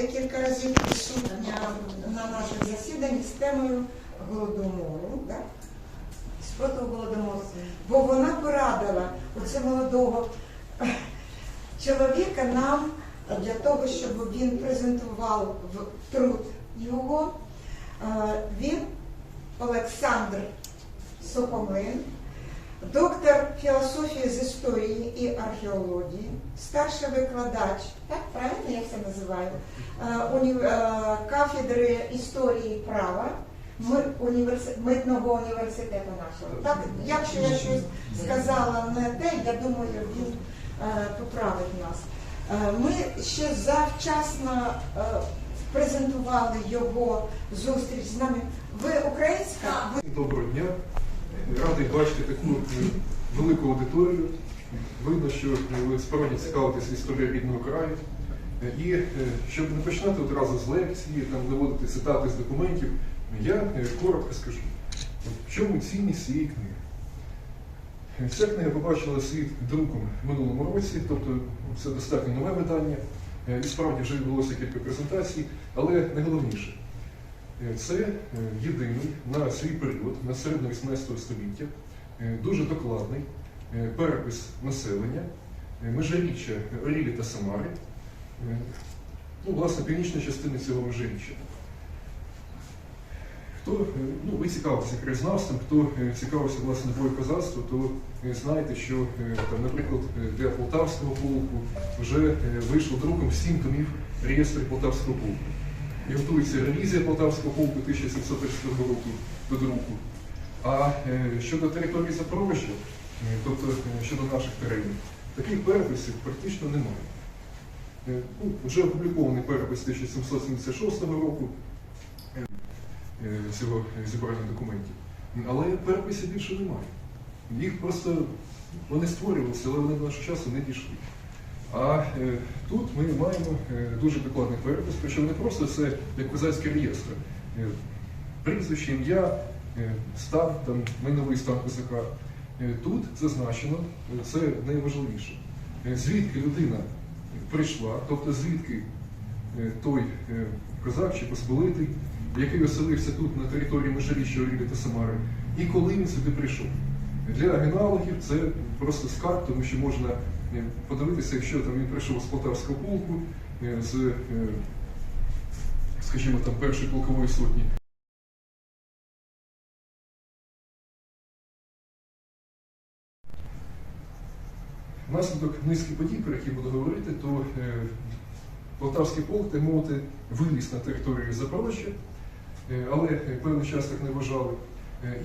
декілька разів присутня на наших засіданнях з темою голодомору. Да? Спротив голодомору. Бо вона порадила оце молодого чоловіка нам для того, щоб він презентував в труд його. Е, Він Олександр Соколин, доктор філософії з історії і археології, старший викладач, так правильно я все називаю, е, е, кафедри історії і права Ми- Митного університету нашого. Так, якщо я щось сказала не те, я думаю, він е, поправить нас. Е, Ми ще завчасно е, презентували його зустріч з нами. Ви українська? Доброго дня. Радий бачити таку е, велику аудиторію. Видно, що е, ви справді цікавитесь історією рідного краю. Е, І е, щоб не починати одразу з лекції, там наводити цитати з документів, я коротко скажу, в чому цінність цієї книги. Ця книга побачила світ друком в минулому році, тобто це достатньо нове видання. І справді вже відбулося кілька презентацій, але найголовніше. Це єдиний на свій період, на середину 18 століття, дуже докладний е, перепис населення, е, межиріччя Орілі та Самари, е, ну, власне, північна частина цього межиріччя. Хто, е, ну, ви цікавитеся краєзнавством, хто е, цікавився власне боєкозацтвом, то е, знаєте, що, е, там, наприклад, е, для Полтавського полку вже е, вийшло друком сім томів реєстрів Полтавського полку. І готується ревізія Полтавського полку 1732 року до друку. А е, щодо території Запорожжя, е, тобто е, щодо наших теренів, таких переписів практично немає. Ну, вже опублікований перепис 1776 року цього зібрання документів. Але переписів більше немає. Їх просто вони створювалися, але вони до нашого часу не дійшли. А е, тут ми маємо е, дуже докладний перепис, причому не просто це як козацький реєстр. Е, прізвище, ім'я, стан, там, майновий стан козака. Е, тут зазначено, е, це найважливіше, е, звідки людина прийшла, тобто звідки е, той е, козак чи посполитий, який оселився тут на території Межиріччя Орілі та Самари, і коли він сюди прийшов. Для генеалогів це просто скарб, тому що можна е, подивитися, якщо там він прийшов з Полтавського полку, е, з, е, скажімо, там першої полкової сотні. Внаслідок низки подій, про які буду говорити, то е, Полтавський полк, так виліз на територію Запорожжя, е, але е, певний час так не вважали.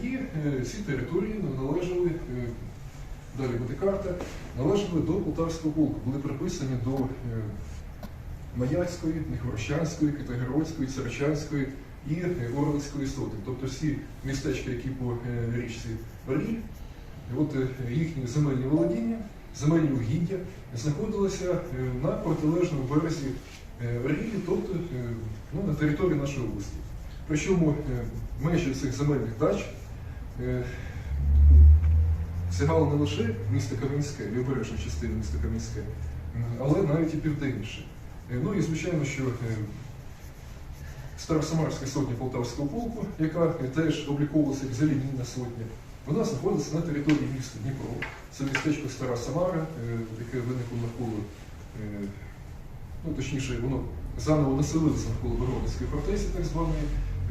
І ці території належали, е, далі буде карта, належали до Полтавського полку, були приписані до Маяцької, Нехворощанської, Китайгородської, Царичанської і Орлицької соти. Тобто всі містечка, які по річці Оріль, от їхні земельні володіння, земельні угіддя знаходилися е, на протилежному березі е, тобто е, ну, на території нашої області. Причому межі цих земельних дач сягали не лише місто Кам'янське, лівобережна частина міста Кам'янське, але навіть і південніше. Ну і звичайно, що Старосамарська сотня Полтавського полку, яка теж обліковувалася як залінійна сотня, вона знаходиться на території міста Дніпро. Це містечко Стара Самара, е, яке виникло навколо, е, ну точніше, воно заново населилося навколо Бородинської фортеці, так званої.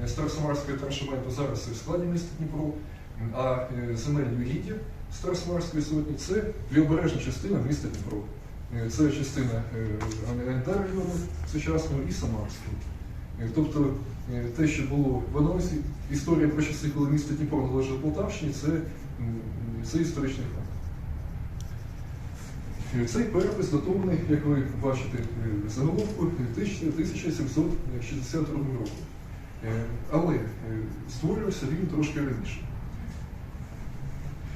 Е, Старосамарське траншементу зараз це в складі міста Дніпро, а е, земельні угіддя Старосамарської сотні це лівобережна частина міста Дніпро. Е, Це частина НДР району сучасного і Самарського. Е, Тобто е, те, що було в анонсі, історія про часи, коли місто Дніпро належало Полтавщині, це, це історичний факт. Е, Цей перепис датований, як ви бачите, е, заголовку 1762 року. Е, Але е, створювався він трошки раніше.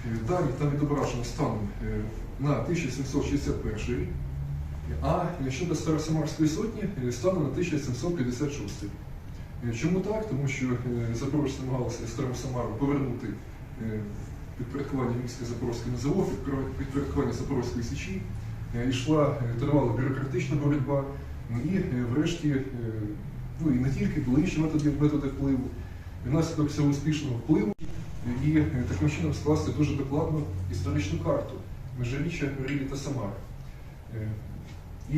Е, Далі там відображено станом е, на 1761 рік, а щодо Старосамарської сотні е, станом на 1756. Е, Чому так? Тому що е, запорожці намагалися Стару Самару повернути е, підпорядкування міська Запорозького НЗО, підпорядкування Запорозької Січі. е, йшла е, тривала бюрократична боротьба, і е, врешті, е, ну і не тільки були інші методи, методи впливу. І внаслідок цього успішного впливу і е, таким чином скласти дуже докладну історичну карту межиріччя Рілі та Самари. Е,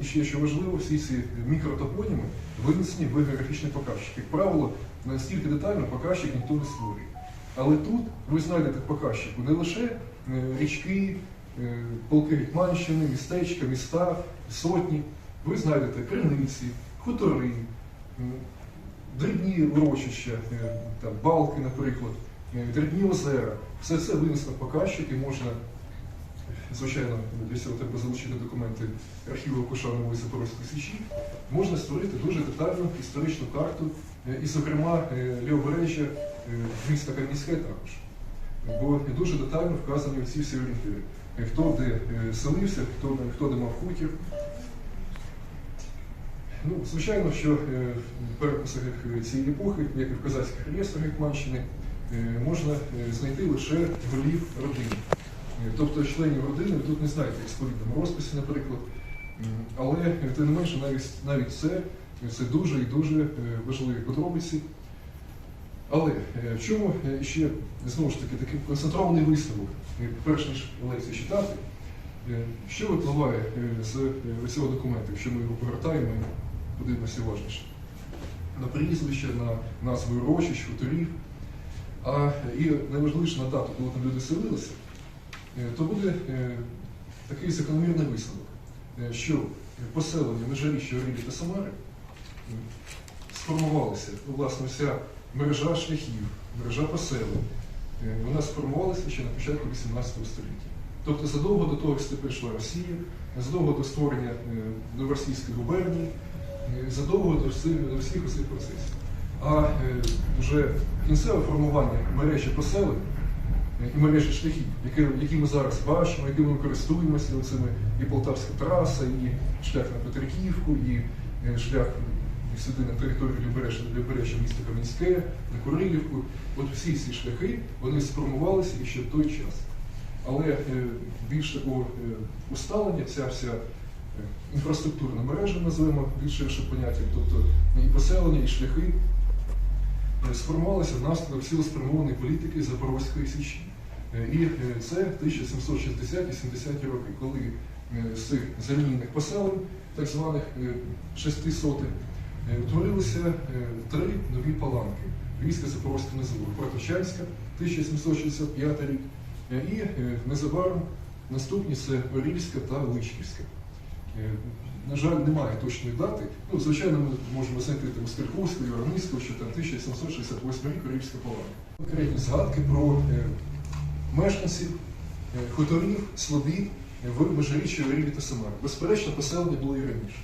І, ще що важливо, всі ці мікротопоніми винесені в географічний показчик. Як правило, настільки детально показчик ніхто не створює. Але тут ви знайдете показчику не лише е, річки, е, полки Гетьманщини, містечка, міста, сотні. Ви знайдете криниці, хутори, дрібні урочища, там, балки, наприклад, дрібні озера. Все це винесено в показчик і можна, звичайно, для цього треба залучити документи архіву Кошанової Запорозької Січі. Можна створити дуже детальну історичну карту, е, і, зокрема, е, лівобережжя е, міста Кам'янське також. Бо дуже детально вказані ці всі орієнтири. Хто де селився, хто, хто де мав хутір. Ну, звичайно, що в переписах цієї епохи, як і в козацьких реєстрах Гетьманщини, можна знайти лише голів родини. Е, Тобто членів родини ви тут не знаєте в сповідному розписі, наприклад. Але е, тим не менше, навіть, навіть це, е, це дуже і дуже важливі подробиці. Але в чому ще знову ж таки такий концентрований висновок, перш ніж лекцію читати, що випливає з цього документу, якщо ми його повертаємо і подивимося уважніше? На прізвище, на назви урочищ, хуторів, а і найважливіше на дату, коли там люди селилися, то буде е, такий закономірний висновок, е, що поселення Межаріща, Орілі та Самари е, сформувалися, ну, власне, вся мережа шляхів, мережа поселень, е, вона сформувалася ще на початку 18 століття. Тобто задовго до того, як сюди прийшла Росія, задовго до створення е, новоросійської губернії, е, задовго до всіх, усіх процесів. А е, вже кінцеве формування мережі поселень е, і мережі шляхів, які, ми зараз бачимо, якими ми користуємося, оцими і Полтавська траса, і шлях на Петриківку, і е, шлях сюди на територію Любережжя, Любережжя міста Кам'янське, на Курилівку. От всі ці шляхи вони сформувалися і ще в той час. Але е, більш такого е, усталення, ця вся інфраструктурна мережа, називаємо більш ширше поняття, тобто і поселення, і шляхи сформувалися внаслідок цілеспрямованої політики Запорозької Січі. Е, І е, це 1760-70 роки, коли е, з цих замінних поселень, так званих е, шести сотень, е, утворилися е, три нові паланки. Війська Запорозька Низову, Проточанська, 1765 рік, е, і е, незабаром наступні це Орільська та Личківська. На жаль, немає точної дати. Ну, звичайно, ми можемо знайти там Скальковську, Євромійську, що там 1768 рік Орільська паланка. Конкретні згадки про е, мешканців, е, хуторів, слобід е, в Межиріччі, Орілі та Самари. Безперечно, поселення було і раніше.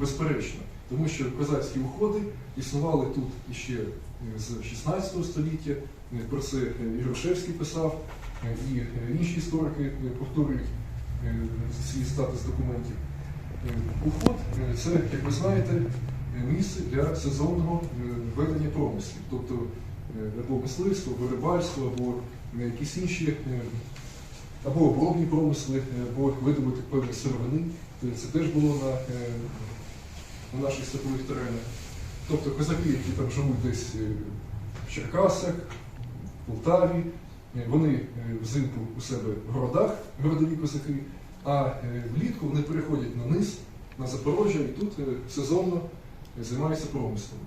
Безперечно. Тому що козацькі уходи існували тут іще е, з 16 століття. Е, Про це Грушевський писав, і інші історики повторюють ці статус документів. Е, Уход е, це, як ви знаєте, е, місце для сезонного ведення промислів, тобто або мисливство, або рибальство, або якісь інші, або обробні промисли, або видобуток певних сировини. Це теж було на, на наших степових теренах. Тобто козаки, які там живуть десь в Черкасах, в Полтаві, вони взимку у себе в городах, городові козаки, а е, влітку вони переходять на низ, на Запорожжя, і тут е, сезонно е, займаються промислом.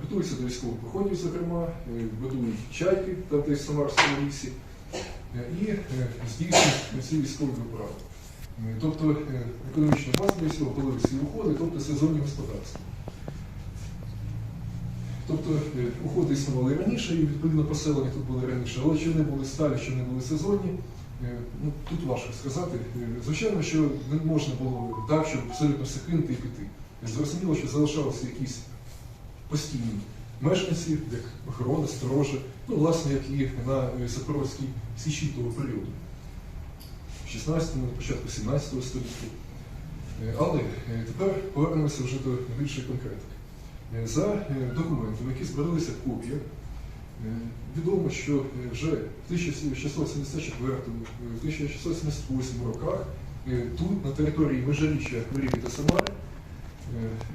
Готуються до військових походів, зокрема, будують чайки, там десь в Самарському лісі, і здійснюють ці військові виправи. Тобто економічна база для цього були всі уходи, тобто сезонні господарства. Тобто уходи існували раніше, і відповідно поселення тут були раніше, але чи вони були сталі, чи вони були сезонні, ну, тут важко сказати. Е, Звичайно, що не можна було так, щоб абсолютно все і піти. Зрозуміло, що залишалися якісь постійні мешканці, як охорона, сторожа, ну, власне, як і на е, Запорозькій Січі того періоду. В 16-му, на початку 17 століття. Е, Але е, тепер повернемося вже до більшої конкретики. Е, За е, документами, які збиралися в копіях, е, відомо, що е, вже в 1674-1678 роках е, тут, на території Межиріччя Хмеліві та Самари, е,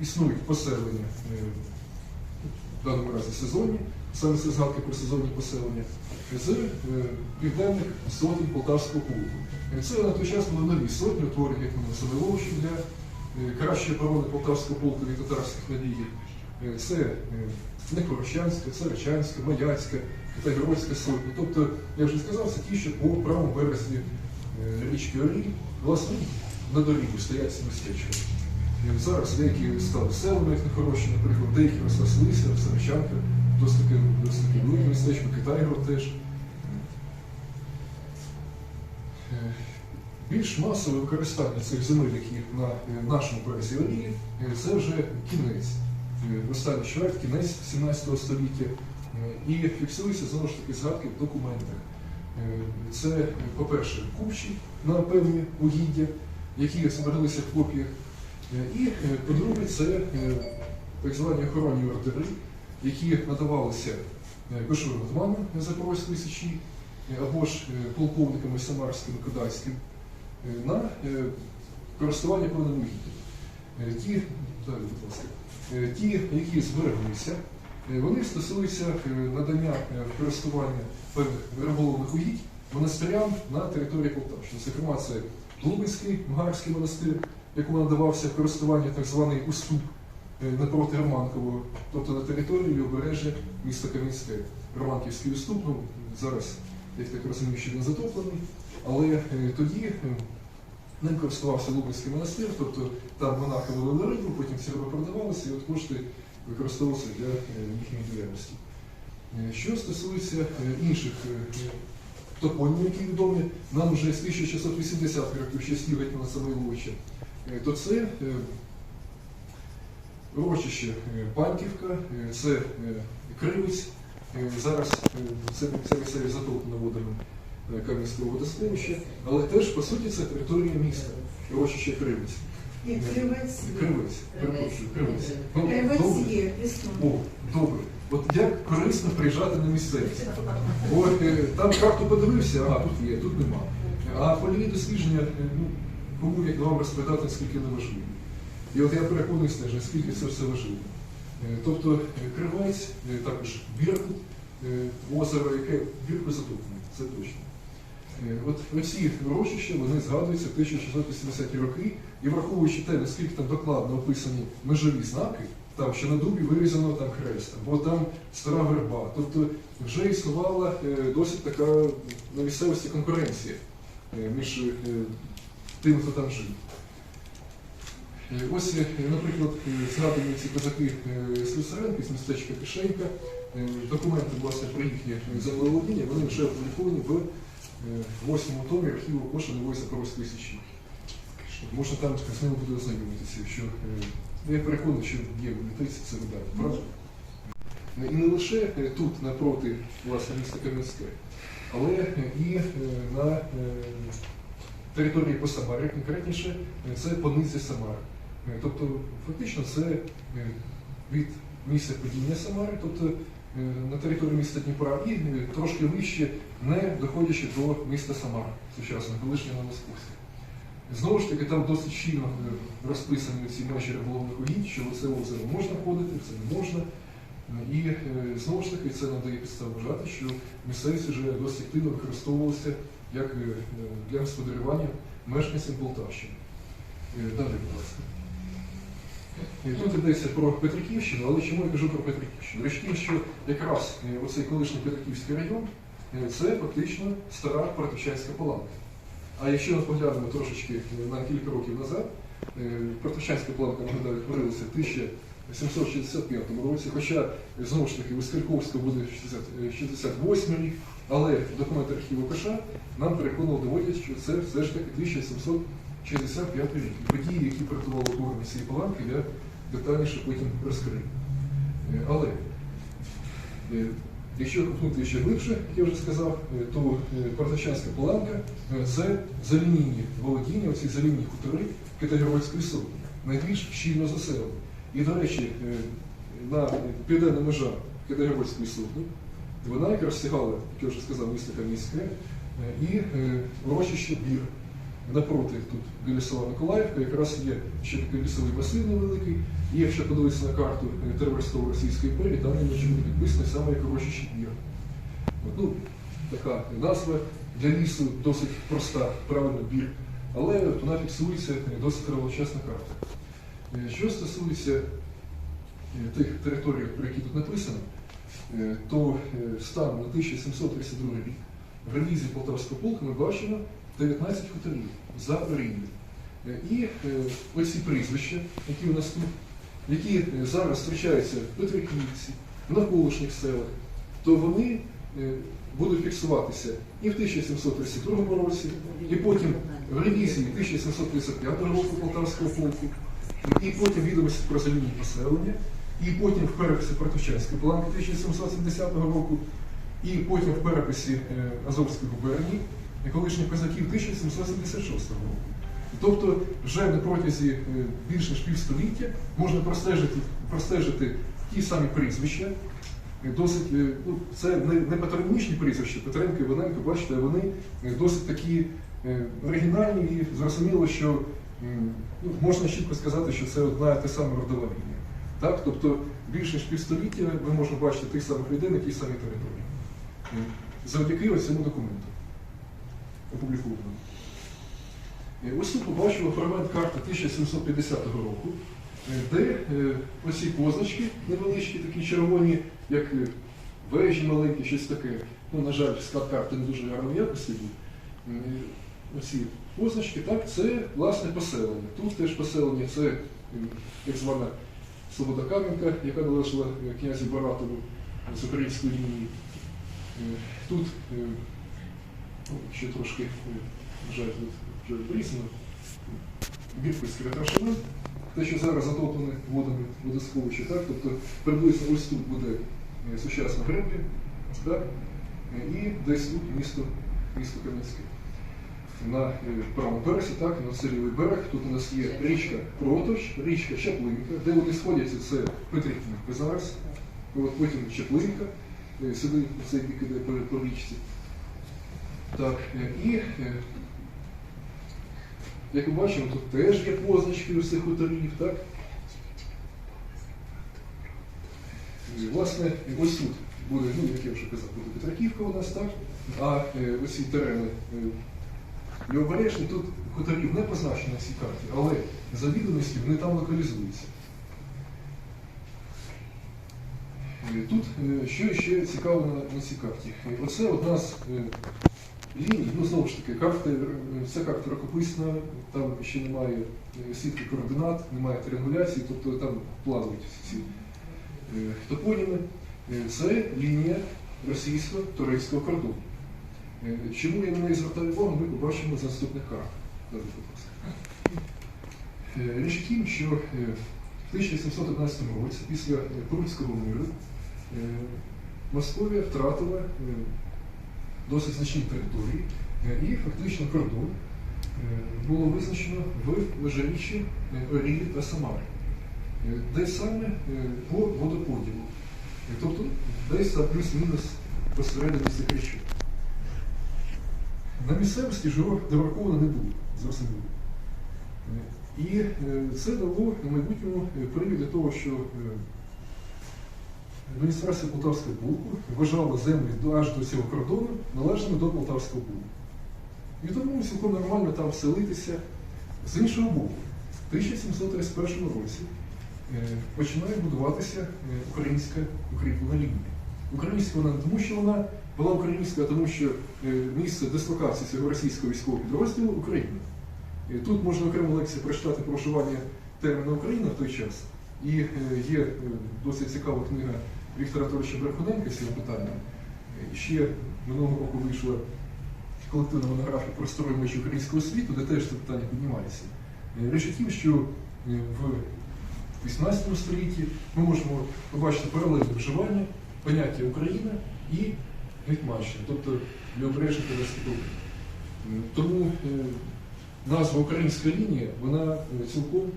існують поселення, е, в даному разі сезонні, саме це згадки про сезонні поселення, з е, південних сотень Полтавського полку. Е, Це на той час були нові сотні, утворені як на Самиловичі для е, кращої оборони Полтавського полку від татарських надігів. Це е, Некорощанська, Царичанська, Маяцька, Китайгородська сотня. Тобто, я вже сказав, це ті, що по правому березі е, річки Орі, власне, на дорігі стоять ці містечка. Зараз деякі стали селами, як Некорощі, наприклад, деякі розрослися, Царичанка, досить таки велике містечко, Китайгород теж. Е, Більш масове використання цих земель, які на нашому березі Орії, це вже кінець. Е, Останній чверть, кінець 17 століття. Е, І фіксуються знову ж таки згадки в документах. Е, Це, е, по-перше, кущі на певні угіддя, які збереглися в копіях. Е, І, е, по-друге, це е, так звані охоронні ордери, які надавалися е, Бешуру Гетману Запорозької січі е, або ж е, полковниками Самарським і Кодацьким е, на е, користування певним угіддям. Е, Ті, далі, будь ласка, Е, ті, які збереглися, е, вони стосуються е, надання е, користування певних риболовних угідь монастирям на території Полтавщини. Зокрема, це Лубенський, Мгарський монастир, якому надавався користування так званий уступ е, напроти Романкового, тобто на території лівобережжя міста Кам'янське. Романківський уступ, ну, зараз, я так розумію, що він затоплений, але е, тоді е, ним користувався Лубенський монастир, тобто там монахи ловили рибу, потім ці риби продавалися, і от кошти використовувалися для е, їхньої діяльності. Е, Що стосується е, інших топонімів, які відомі, нам вже з 1680 років ще слів Гетьмана Самойловича, то це урочище Панківка, це Кривець, зараз це, це місцеві затоплені водами Кам'янського водосховища, але теж, по суті, це територія міста, урочище Кривець. І кривець. Кривець, перепрошую, Кривець. Ну. Кривець є. О, добре. От як корисно приїжджати на місцевість. Бо е, там карту подивився, а тут є, тут нема. А польові дослідження, е, ну, кому як вам розповідати, наскільки не важливі. І от я переконаний теж, наскільки це все важливо. Е, Тобто Кривець, також Біркут, озеро, яке Бірку затоплене, це точно. Е, От оці урочища вони згадуються в 1680-ті роки, і враховуючи те, наскільки там докладно описані межові знаки, там ще на дубі вирізано там хрест, або там стара верба. Тобто вже існувала е, досить така на місцевості конкуренція е, між тим, хто там жив. Ось, наприклад, згадані ці козаки е, з містечка Кишенька, документи власне про їхнє землеволодіння, вони вже опубліковані в е, восьмому томі архіву Коша Нової Запорозької Січі. Можна там з ними буде ознайомитися, якщо е, я переконаний, що є в бібліотеці це видати, правда? І не лише тут, напроти власне міста Кам'янське, але і на території по Самарі, конкретніше, це понизі Самари. Тобто, фактично, це від місця падіння Самари, тобто на території міста Дніпра, і е, трошки вище, не доходячи до міста Самара, сучасного колишнього Московська. Знову ж таки, там досить щільно е, розписані ці межі риболовних угідь, що в це озеро можна входити, в це не можна. І е, знову ж таки це надає підставу вважати, що місцевість вже досить активно використовувалася як е, для господарювання мешканців Полтавщини. Е, Далі, будь ласка. Е, Тут йдеться про Петриківщину, але чому я кажу про Петриківщину? Річ в тім, що якраз е, оцей колишній Петриківський район е, це фактично стара Протичанська паланка. А якщо ми поглянемо трошечки на кілька років назад, Протичанська паланка, нагадаю, творилася в 1765 році, хоча знову ж таки у Скальковська буде 60, е, 68 рік, але документи архіву Каша нам переконано доводять, що це все ж таки 1765 рік. І події, які притували утворення цієї паланки, я детальніше потім розкрию. Е, Але е, якщо копнути ще глибше, як я вже сказав, е, то Партачанська паланка це залінійні володіння, оці залінні хутори Китайгородської сотні, найбільш щільно заселені. І, до речі, на південна межа Китайгородської сотні, вона якраз стягала, як я вже сказав, місто Кам'янське і урочище Бір. Напроти тут біля Миколаївка, якраз є ще такий лісовий масив невеликий. І якщо подивитися на карту е, Російської імперії, там він бути підписаний саме як Урочище ну, така назва для лісу досить проста, правильно бір, але вона фіксується е, досить кровочасна карта. Е, Що стосується тих територій, про які тут написано, то станом на 1732 рік в ревізії Полтавського полку ми бачимо 19 хуторів за оренду. Е, І е, оці прізвища, які у нас тут, які е, зараз зустрічаються в Петриківці, в навколишніх селах, то вони будуть фіксуватися і в 1732 році, і потім в ревізії 1755 року Полтавського полку, і потім відомості про залінні поселення, і потім в переписі Проточанської планки 1770 року, і потім в переписі Азовської губернії колишніх козаків 1776 року. Тобто вже на протязі е, більше ніж півстоліття можна простежити, простежити ті самі прізвища. Е, Досить, е, ну, це не, не патронімічні прізвища, Петренко і Іваненко, бачите, вони досить такі оригінальні і зрозуміло, що ну, можна чітко сказати, що це одна і та сама родова лінія. Так? Тобто більше ніж півстоліття ми можемо бачити тих самих людей на тій самій території. Завдяки цьому документу опублікованому. Е, Ось тут побачимо фрагмент карти 1750 року, е, де е, оці позначки невеличкі, такі червоні, як вежі маленькі, щось таке. Ну, на жаль, склад карти не дуже гарної якості був. Оці позначки, так, це власне поселення. Тут теж поселення, це так звана Свобода Кам'янка, яка належала князю Баратову з української лінії. Тут ще трошки, е, на жаль, тут вже вирізано, Бірківський Раташина, те, що зараз затоплене водами водосховища, так? тобто приблизно ось тут буде е, сучасна Греблі, так? Е, і десь тут місто, місто Кам'янське. На правому березі, так, на Сирівий берег, тут у нас є річка Проточ, річка Чаплинка, де вони сходяться, це Петриківка зараз, потім Чаплинка, е, сюди цей бік іде по річці. Так, е, і е, як ми бачимо, тут теж є позначки у цих хуторів, так? І, власне, ось тут буде, ну, як я вже казав, буде Петраківка у нас, так? А е, оці терени е, Лівобережні, тут хуторів не позначено на цій карті, але за відомістю вони там локалізуються. Е, Тут е, що ще цікаво на, цій карті? Е, Оце одна з е, ліній, ну знову ж таки, карти, е, ця карта рукописна, там ще немає е, сітки координат, немає тріангуляції, тобто там плавають всі ці е, топоніми. Це лінія російсько-турецького кордону. Чому я на неї звертаю увагу, ми побачимо з наступних карт. Річ в тім, що в 1711 році, після Прудського миру, Московія втратила досить значні території, е, і фактично кордон е, було визначено в межиріччі е, Орілі та Самари, Е, де саме е, по водоподілу. Е, Тобто десь там плюс-мінус посередині цих річок. На місцевості ж його демарковано не було, зрозуміло. Е, І е, це дало в майбутньому е, привід для того, що е, адміністрація Полтавського полку вважала землі аж до цього кордону належними до Полтавського полку. І тому цілком нормально там вселитися. З іншого боку, в 1731 році е, починає будуватися е, українська укріплена лінія. Українська вона не тому, що вона була українська, а тому що е, місце дислокації цього російського військового підрозділу Україна. Тут можна окрему лекцію прочитати про вживання терміну Україна в той час. І є досить цікава книга Віктора Анатолійовича Брехуненка з цього питання. Е, Ще минулого року вийшла колективна монографія про строй межі українського світу, де теж це питання піднімається. Е, Річ у тім, що е, в 18 столітті ми можемо побачити паралельне вживання поняття Україна і Гетьманщина, тобто полк. Е, Тому назва Українська лінія, вона цілком,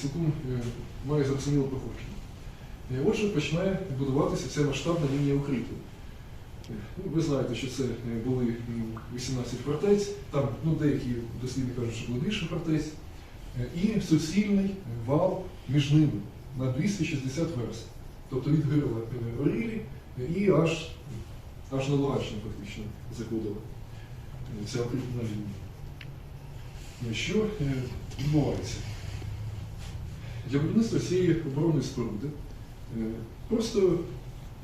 цілком має зрозуміле походження. Е, Отже, починає будуватися ця масштабна лінія укріплень. Ну, Ви знаєте, що це е, були 18 фортець, там ну, деякі дослідники кажуть, що було більше фортець, Е, і суцільний вал між ними на 260 верст. Тобто від гирла е, Орілі і аж, аж на Луганщину фактично заходила ця укріплена лінія. Що відбувається? Для будівництва цієї оборонної споруди просто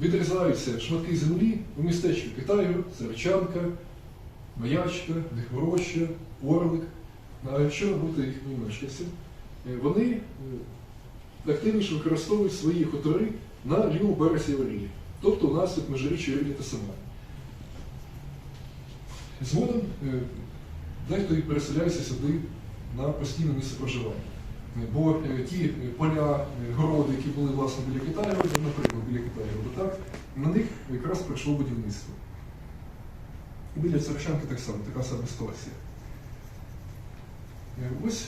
відрізаються шматки землі у містечку Китаю, Царичанка, Маячка, Дихвороща, Орлик. А якщо робити їхні мешканці, е, вони е, активніше використовують свої хутори на лівому березі Орілі. Тобто у нас тут межиріччя Орілі та Самар. Згодом е, дехто і переселяється сюди на постійне місце проживання. Е, Бо е, ті е, поля, городи, які були власне біля Китаю, наприклад, біля Китаю, так, на них якраз пройшло будівництво. І біля Царичанки так само, така сама ситуація. Ось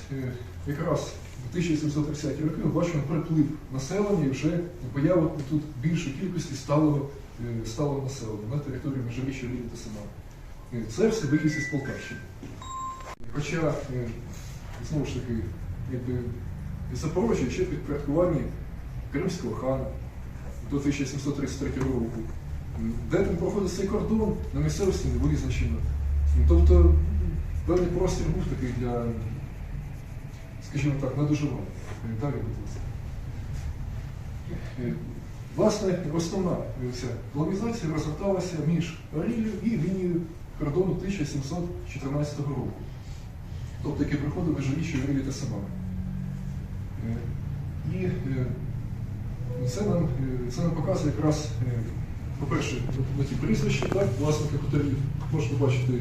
якраз в 1730 роки ми бачимо приплив населення і вже появу тут більшої кількості сталого, сталого населення на території Межиріччя Рівні та. Е, Це все вихідці з Полтавщини. Хоча, знову ж таки, якби Запорожжя ще підпорядкуванні Кримського хана до 1733 року. Де там проходить цей кордон, на місцевості не визначено. Ну, Тобто певний простір був такий для, скажімо так, надоживання. Далі, будь ласка. Е, Власне, основна колонізація розгорталася між Арілью і лінією кордону 1714 року. Тобто, який приходив до жилища Арілі та Самари. Е, І е, це нам, е, це нам показує якраз, по-перше, на ті прізвища, так, власника хуторів. Можна бачити,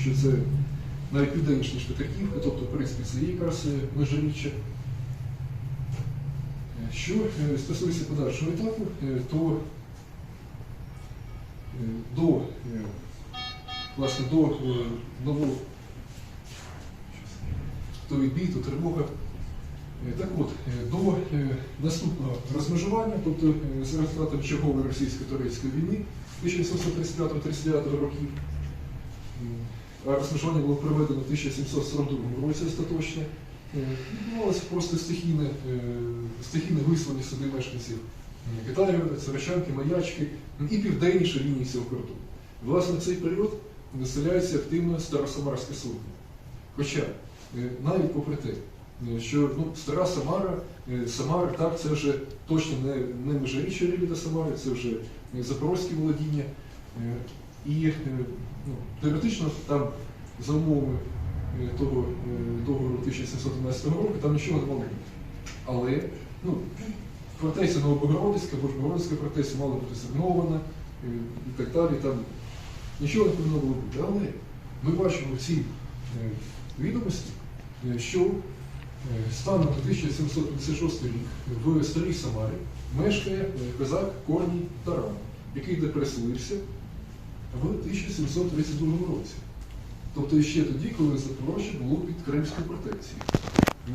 що це навіть південніше, ніж Петриківка, тобто, в принципі, це є якраз межиріччя. Що стосується подальшого етапу, то до, власне, до нового то відбій, то тривога. Е, Так от, е, до е, наступного розмежування, тобто з результатом чергової російсько-турецької війни 1735-39 років, а розмежування було проведено в 1742 році остаточне, е, відбувалося просто стихійне, стихійне висловлення сюди мешканців Китаю, Царичанки, Маячки і південніше лінії цього кордону. Власне, цей період населяється активно Старосамарська сотня. Хоча навіть попри те, що ну, стара Самара, е, Самара, так, це вже точно не, не межиріччя Рілі Самари, це вже е, запорозькі володіння. Е, І е, ну, теоретично там за умовами е, того е, договору 1711 року там нічого не мало бути. Але ну, фортеця Новобогородицька, Божбогородицька фортеця мала бути зруйнована е, і так далі. Там нічого не повинно було бути. Але ми бачимо е, відомості, е, що е, станом на 1756 рік в Старій Самарі мешкає е, козак Корній Таран, який де переселився в 1732 році. Тобто ще тоді, коли Запорожжя було під Кримською протекцією.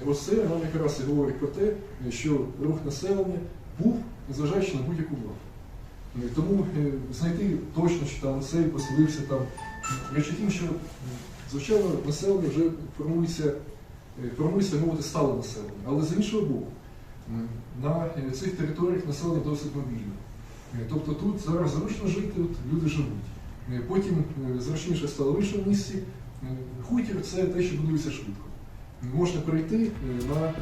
Оце нам якраз і говорить про те, що рух населення був, незважаючи на будь-яку владу. Е, Тому е, знайти точно, що там цей поселився там. Річ у тім, що, звичайно, населення вже формується, е, формується так мовити, стале населення. Але з іншого боку, на е, цих територіях населення досить мобільне. Е, Тобто тут зараз зручно жити, от люди живуть. Е, Потім е, зручніше стало в іншому місці. Е, Хутір це те, що будується швидко. Можна перейти е, на